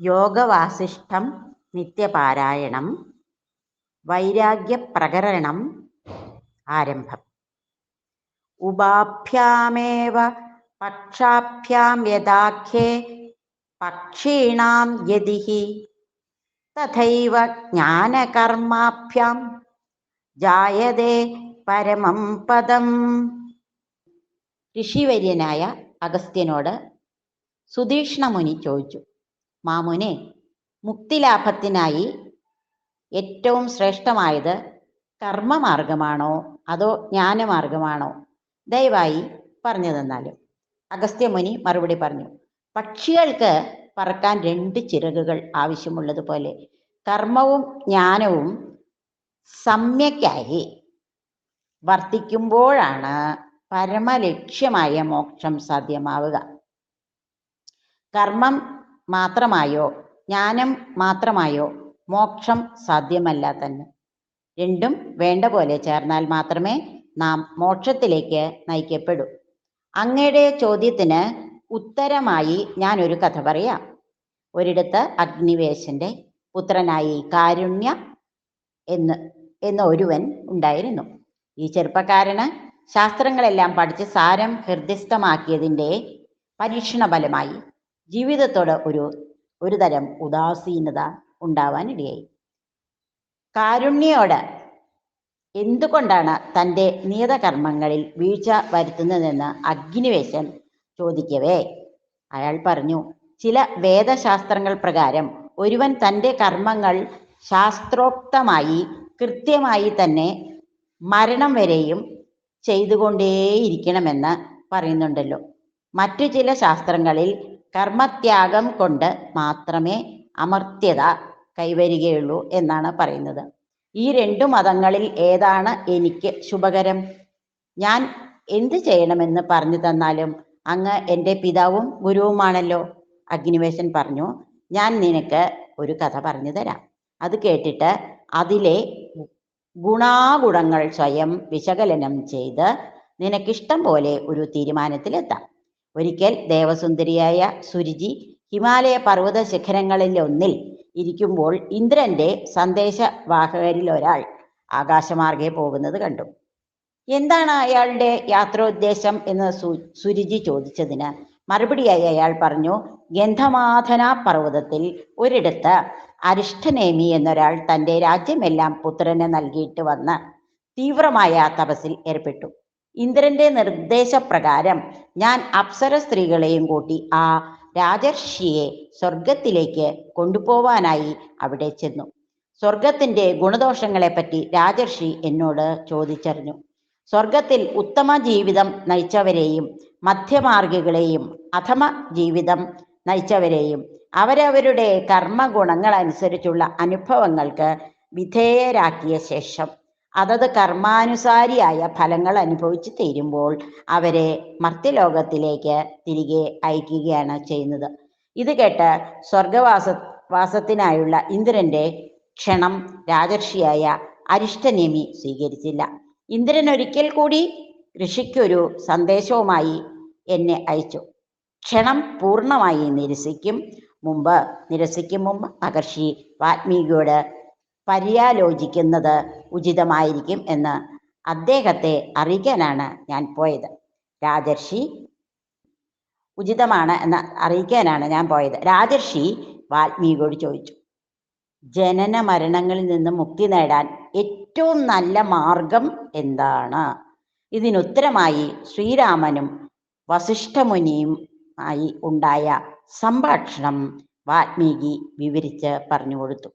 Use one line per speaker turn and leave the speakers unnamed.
യോഗവാസിഷ്ഠം നിത്യപാരായണം വൈരാഗ്യപ്രകരണം ആരംഭം. ഉപാഭ്യാമേവ പക്ഷാഭ്യാം യഥാഖ്യേ പക്ഷീണാം യതി തഥൈവ ജ്ഞാനകർമാഭ്യാം ജായതേ പരമം പദം. ഋഷിവര്യനായ അഗസ്ത്യനോട് സുധീഷ്ണമുനി ചോദിച്ചു മാമുനെ മുക്തിലാഭത്തിനായി ഏറ്റവും ശ്രേഷ്ഠമായത് കർമ്മമാർഗമാണോ അതോ ജ്ഞാനമാർഗമാണോ? ദയവായി പറഞ്ഞു തന്നാലും അഗസ്ത്യമുനി മറുപടി പറഞ്ഞു പക്ഷികൾക്ക് പറക്കാൻ രണ്ട് ചിറകുകൾ ആവശ്യമുള്ളതുപോലെ കർമ്മവും ജ്ഞാനവും സമ്യക്കായി വർത്തിക്കുമ്പോഴാണ് പരമലക്ഷ്യമായ മോക്ഷം സാധ്യമാവുക. കർമ്മം മാത്രമായോ? ജ്ഞാനം മാത്രമായോ? മോക്ഷം സാധ്യമല്ല തന്നെ. രണ്ടും വേണ്ട പോലെ ചേർന്നാൽ മാത്രമേ നാം മോക്ഷത്തിലേക്ക് നയിക്കപ്പെടൂ. അങ്ങയുടെ ചോദ്യത്തിന് ഉത്തരമായി ഞാൻ ഒരു കഥ പറയാം. ഒരിടത്ത് അഗ്നിവേശന്റെ പുത്രനായി കാരുണ്യ എന്ന് എന്ന ഒരുവൻ ഉണ്ടായിരുന്നു. ഈ ചെറുപ്പക്കാരന് ശാസ്ത്രങ്ങളെല്ലാം പഠിച്ച് സാരം ഹൃദയസ്ഥമാക്കിയതിന്റെ പരീക്ഷണ ഫലമായി ജീവിതത്തോട് ഒരു ഒരു തരം ഉദാസീനത ഉണ്ടാവാനിടയായി കാരുണ്യോട് എന്തുകൊണ്ടാണ് തന്റെ നിയതകർമ്മങ്ങളിൽ വീഴ്ച വരുത്തുന്നതെന്ന് അഗ്നിവേശൻ ചോദിക്കവേ? അയാൾ പറഞ്ഞു ചില വേദശാസ്ത്രങ്ങൾ പ്രകാരം ഒരുവൻ തന്റെ കർമ്മങ്ങൾ ശാസ്ത്രോക്തമായി കൃത്യമായി തന്നെ മരണം വരെയും ചെയ്തുകൊണ്ടേയിരിക്കണമെന്ന് പറയുന്നുണ്ടല്ലോ. മറ്റു ചില ശാസ്ത്രങ്ങളിൽ കർമ്മത്യാഗം കൊണ്ട് മാത്രമേ അമർത്യത കൈവരികയുള്ളൂ എന്നാണ് പറയുന്നത്. ഈ രണ്ടു മതങ്ങളിൽ ഏതാണ് എനിക്ക് ശുഭകരം? ഞാൻ എന്ത് ചെയ്യണമെന്ന് പറഞ്ഞു തന്നാലും അങ്ങ് എന്റെ പിതാവും ഗുരുവുമാണല്ലോ അഗ്നിവേശൻ പറഞ്ഞു. ഞാൻ നിനക്ക് ഒരു കഥ പറഞ്ഞു തരാം. അത് കേട്ടിട്ട് അതിലെ ഗുണാഗുണങ്ങൾ സ്വയം വിശകലനം ചെയ്ത് നിനക്കിഷ്ടം പോലെ ഒരു തീരുമാനത്തിലെത്താം. ഒരിക്കൽ ദേവസുന്ദരിയായ സുരുചി ഹിമാലയ പർവത ശിഖരങ്ങളിൽ ഒന്നിൽ ഇരിക്കുമ്പോൾ ഇന്ദ്രന്റെ സന്ദേശവാഹകരിൽ ഒരാൾ ആകാശമാർഗെ പോകുന്നത് കണ്ടു. എന്താണ് അയാളുടെ യാത്രോദ്ദേശം എന്ന് സു സുരുചി ചോദിച്ചതിന് മറുപടിയായി അയാൾ പറഞ്ഞു ഗന്ധമാധന പർവതത്തിൽ ഒരിടത്ത് അരിഷ്ടനേമി എന്നൊരാൾ തന്റെ രാജ്യമെല്ലാം പുത്രന് നൽകിയിട്ട് വന്ന് തീവ്രമായ തപസ്സിൽ ഏർപ്പെട്ടു. ഇന്ദ്രന്റെ നിർദ്ദേശപ്രകാരം ഞാൻ അപ്സര സ്ത്രീകളെയും കൂട്ടി ആ രാജർഷിയെ സ്വർഗത്തിലേക്ക് കൊണ്ടുപോവാനായി അവിടെ ചെന്നു. സ്വർഗത്തിന്റെ ഗുണദോഷങ്ങളെപ്പറ്റി രാജർഷി എന്നോട് ചോദിച്ചറിഞ്ഞു. സ്വർഗത്തിൽ ഉത്തമ ജീവിതം നയിച്ചവരെയും മധ്യമാർഗികളെയും അധമ ജീവിതം നയിച്ചവരെയും അവരവരുടെ കർമ്മഗുണങ്ങൾ അനുസരിച്ചുള്ള അനുഭവങ്ങൾക്ക് വിധേയരാക്കിയ ശേഷം അതത് കർമാനുസാരിയായ ഫലങ്ങൾ അനുഭവിച്ചു തീരുമ്പോൾ അവരെ മർത്യലോകത്തിലേക്ക് തിരികെ അയക്കുകയാണ് ചെയ്യുന്നത്. ഇത് കേട്ട് സ്വർഗവാസ വാസത്തിനായുള്ള ഇന്ദ്രന്റെ ക്ഷണം രാജർഷിയായ അരിഷ്ടനേമി സ്വീകരിച്ചില്ല. ഇന്ദ്രൻ ഒരിക്കൽ കൂടി ഋഷിക്കൊരു സന്ദേശവുമായി എന്നെ അയച്ചു. ക്ഷണം പൂർണമായി നിരസിക്കും മുമ്പ് നിരസിക്കും മുമ്പ് മഹർഷി വാൽമീകിയോട് പര്യാലോചിക്കുന്നത് ഉചിതമായിരിക്കും എന്ന് അദ്ദേഹത്തെ അറിയിക്കാനാണ് ഞാൻ പോയത്. രാജർഷി ഉചിതമാണ് എന്ന് അറിയിക്കാനാണ് ഞാൻ പോയത്. രാജർഷി വാൽമീകിയോട് ചോദിച്ചു ജനന മരണങ്ങളിൽ നിന്ന് മുക്തി നേടാൻ ഏറ്റവും നല്ല മാർഗം എന്താണ്? ഇതിനുത്തരമായി ശ്രീരാമനും വസിഷ്ഠമുനിയും ആയി ഉണ്ടായ സംഭാഷണം വാൽമീകി വിവരിച്ച് പറഞ്ഞു കൊടുത്തു.